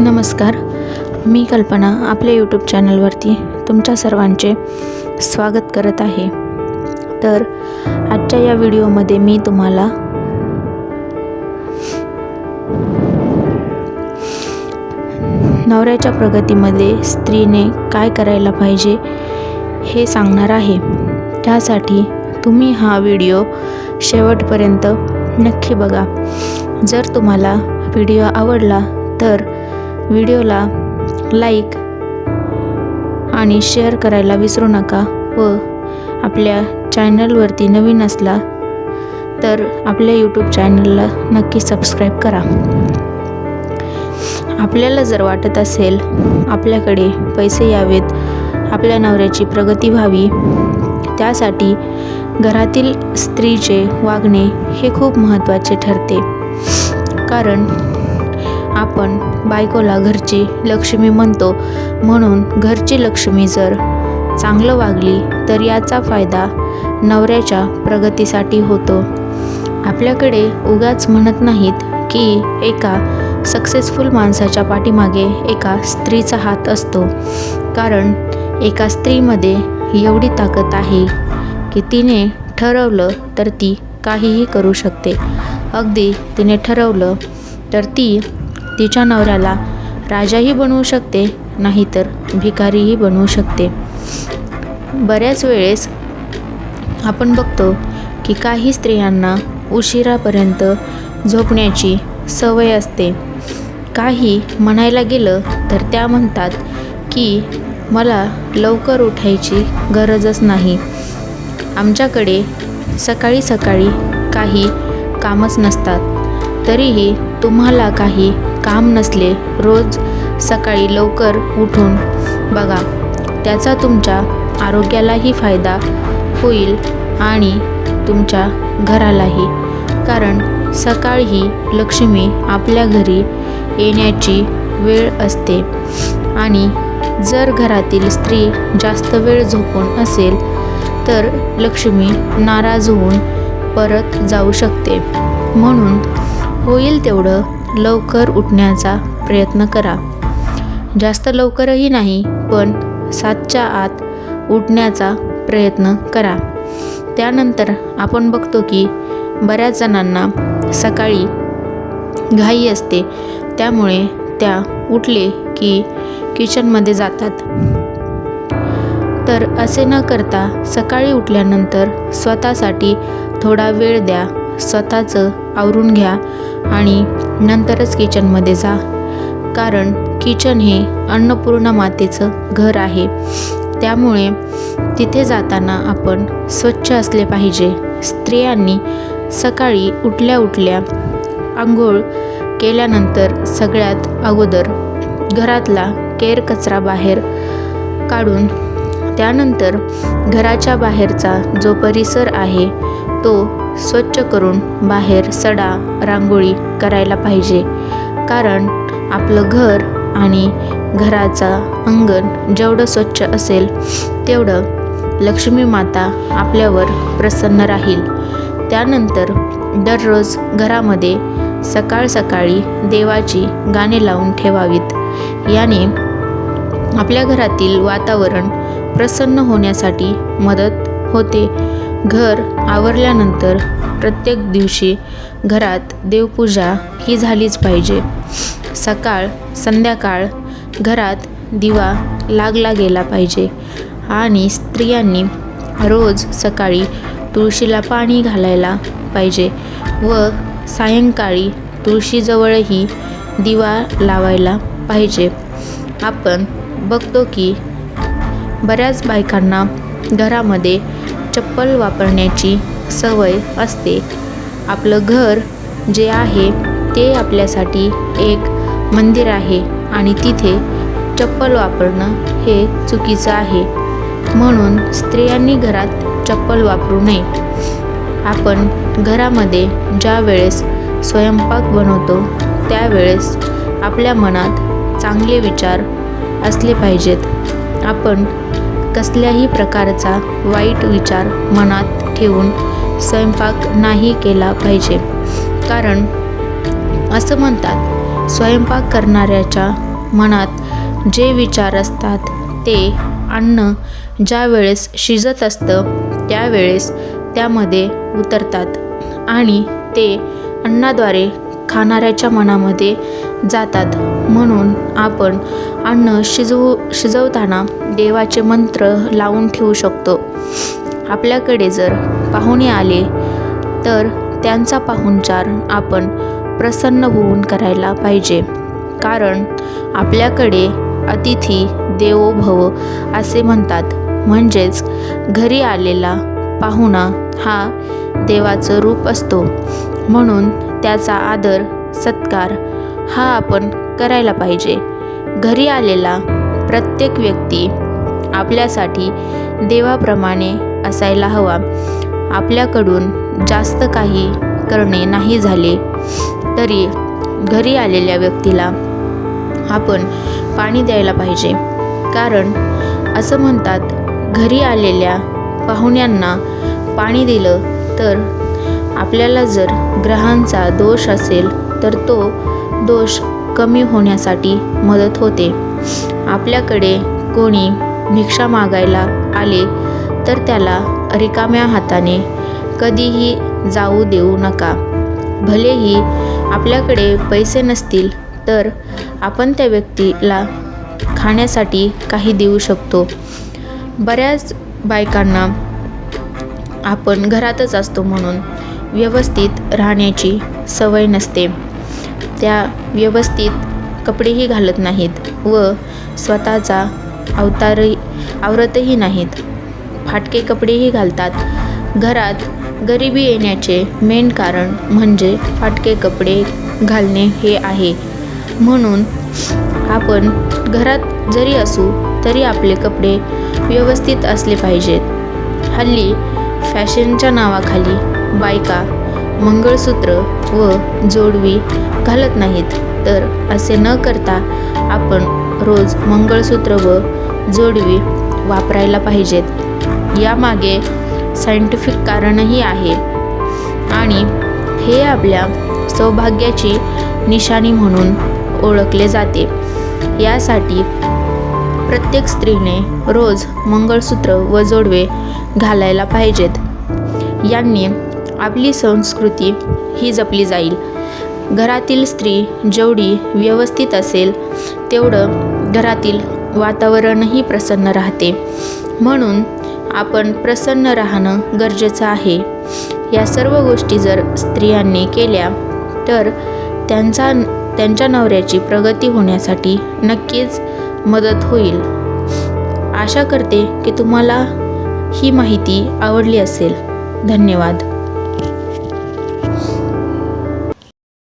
नमस्कार. मी कल्पना आपल्या यूट्यूब चॅनलवरती तुमच्या सर्वांचे स्वागत करत आहे. तर आजच्या या व्हिडिओमध्ये मी तुम्हाला नवऱ्याच्या प्रगतीमध्ये स्त्रीने काय करायला पाहिजे हे सांगणार आहे. त्यासाठी तुम्ही हा व्हिडिओ शेवटपर्यंत नक्की बघा. जर तुम्हाला व्हिडिओ आवडला तर व्हिडिओला लाईक आणि शेअर करायला विसरू नका व आपल्या चॅनलवरती नवीन असला तर आपल्या यूट्यूब चॅनलला नक्की सबस्क्राईब करा. आपल्याला जर वाटत असेल आपल्याकडे पैसे यावेत आपल्या नवऱ्याची प्रगती व्हावी त्यासाठी घरातील स्त्रीचे वागणे हे खूप महत्त्वाचे ठरते. कारण आपण बायकोला घरची लक्ष्मी म्हणतो. म्हणून घरची लक्ष्मी जर चांगलं वागली तर याचा फायदा नवऱ्याच्या प्रगतीसाठी होतो. आपल्याकडे उगाच म्हणत नाहीत की एका सक्सेसफुल माणसाच्या पाठीमागे एका स्त्रीचा हात असतो. कारण एका स्त्रीमध्ये एवढी ताकद आहे की तिने ठरवलं तर ती काहीही करू शकते. अगदी तिने ठरवलं तर ती तिच्या नवऱ्याला राजाही बनवू शकते नाहीतर भिकारीही बनवू शकते. बऱ्याच वेळेस आपण बघतो की काही स्त्रियांना उशिरापर्यंत झोपण्याची सवय असते. काही म्हणायला गेलं तर त्या म्हणतात की मला लवकर उठायची गरजच नाही. आमच्याकडे सकाळी सकाळी काही कामच नसतात. तरीही तुम्हाला काही काम नसले रोज सकाळी लवकर उठून बघा. त्याचा तुमच्या आरोग्यालाही फायदा होईल आणि तुमच्या घरालाही. कारण सकाळ ही लक्ष्मी आपल्या घरी येण्याची वेळ असते. आणि जर घरातील स्त्री जास्त वेळ झोपून असेल तर लक्ष्मी नाराज होऊन परत जाऊ शकते. म्हणून होईल तेवढं लवकर उठण्याचा प्रयत्न करा. जास्त लवकरही नाही पण सातच्या आत उठण्याचा प्रयत्न करा. त्यानंतर आपण बघतो की बऱ्याच जणांना सकाळी घाई असते. त्यामुळे त्या उठले की किचनमध्ये जातात. तर असे न करता सकाळी उठल्यानंतर स्वतःसाठी थोडा वेळ द्या. स्वतःचं आवरून घ्या आणि नंतरच किचनमध्ये जा. कारण किचन हे अन्नपूर्णा मातेचं घर आहे. त्यामुळे तिथे जाताना आपण स्वच्छ असले पाहिजे. स्त्रियांनी सकाळी उठल्या उठल्या आंघोळ केल्यानंतर सगळ्यात अगोदर घरातला केर कचरा बाहेर काढून त्यानंतर घराच्या बाहेरचा जो परिसर आहे तो स्वच्छ करून बाहेर सडा रांगोळी करायला पाहिजे. कारण आपलं घर आणि घराचा अंगण जेवढं स्वच्छ असेल तेवढं लक्ष्मी माता आपल्यावर प्रसन्न राहील. त्यानंतर दररोज घरामध्ये सकाळ सकाळी देवाची गाणे लावून ठेवावीत. याने आपल्या घरातील वातावरण प्रसन्न होण्यासाठी मदत होते. घर आवरल्यानंतर प्रत्येक दिवशी घरात देवपूजा ही झालीच पाहिजे. सकाळ संध्याकाळ घरात दिवा लागला गेला पाहिजे आणि स्त्रियांनी रोज सकाळी तुळशीला पाणी घालायला पाहिजे व सायंकाळी तुळशीजवळही दिवा लावायला पाहिजे. आपण बघतो की बऱ्याच बायकांना घरामध्ये चप्पल वापरण्याची सवय असते. आपलं घर जे आहे ते आपल्यासाठी एक मंदिर आहे आणि तिथे चप्पल वापरणं हे चुकीचं आहे. म्हणून स्त्रियांनी घरात चप्पल वापरू नये. आपण घरामध्ये ज्या वेळेस स्वयंपाक बनवतो त्यावेळेस आपल्या मनात चांगले विचार असले पाहिजेत. आपण कसल्याही प्रकारचा वाईट विचार मनात ठेवून स्वयंपाक नाही केला पाहिजे. कारण असं म्हणतात स्वयंपाक करणाऱ्याच्या मनात जे विचार असतात ते अन्न ज्या वेळेस शिजत असतं त्यावेळेस त्यामध्ये उतरतात आणि ते अन्नाद्वारे खाणाऱ्याच्या मनामध्ये जातात. म्हणून आपण अन्न शिजवू शिजवताना देवाचे मंत्र लावून ठेवू शकतो. आपल्याकडे जर पाहुणे आले तर त्यांचा पाहुणचार आपण प्रसन्न होऊन करायला पाहिजे. कारण आपल्याकडे अतिथी देवो भव असे म्हणतात. म्हणजेच घरी आलेला पाहुणा हा देवाचं रूप असतो. म्हणून त्याचा आदर सत्कार हा आपण करायला पाहिजे. घरी आलेला प्रत्येक व्यक्ती आपल्यासाठी देवाप्रमाणे असायला हवा. आपल्याकडून जास्त काही करणे नाही झाले तरी घरी आलेल्या व्यक्तीला आपण पाणी द्यायला पाहिजे. कारण असं म्हणतात घरी आलेल्या पाहुण्यांना पाणी दिलं तर आपल्याला जर ग्रहांचा दोष असेल तर तो दोष कमी होण्यासाठी मदत होते. आपल्याकडे कोणी भिक्षा मागायला आले तर त्याला रिकाम्या हाताने कधीही जाऊ देऊ नका. भलेही आपल्याकडे पैसे नसतील तर आपण त्या व्यक्तीला खाण्यासाठी काही देऊ शकतो. बऱ्याच बायकांना आपण घरातच असतो म्हणून व्यवस्थित राहण्याची सवय नसते. त्या व्यवस्थित कपडेही घालत नाहीत व स्वतःचा अवतारही आवरतही नाहीत. फाटके कपडेही घालतात. घरात गरिबी येण्याचे मेन कारण म्हणजे फाटके कपडे घालणे हे आहे. म्हणून आपण घरात जरी असू तरी आपले कपडे व्यवस्थित असले पाहिजेत. हल्ली फॅशनच्या नावाखाली बायका मंगळसूत्र व जोडवी घालत नाहीत. तर असे न करता आपण रोज मंगळसूत्र व जोडवी वापरायला पाहिजेत. यामागे सायंटिफिक कारणही आहे आणि हे आपल्या सौभाग्याची निशाणी म्हणून ओळखले जाते. यासाठी प्रत्येक स्त्रीने रोज मंगळसूत्र व जोडवे घालायला पाहिजेत. यांनी आपली संस्कृती ही जपली जाईल. घरातील स्त्री जेवढी व्यवस्थित असेल तेवढं घरातील वातावरणही प्रसन्न राहते. म्हणून आपण प्रसन्न राहणं गरजेचं आहे. या सर्व गोष्टी जर स्त्रियांनी केल्या तर त्यांचा त्यांच्या नवऱ्याची प्रगती होण्यासाठी नक्कीच मदत होईल. आशा करते की तुम्हाला ही माहिती आवडली असेल. धन्यवाद.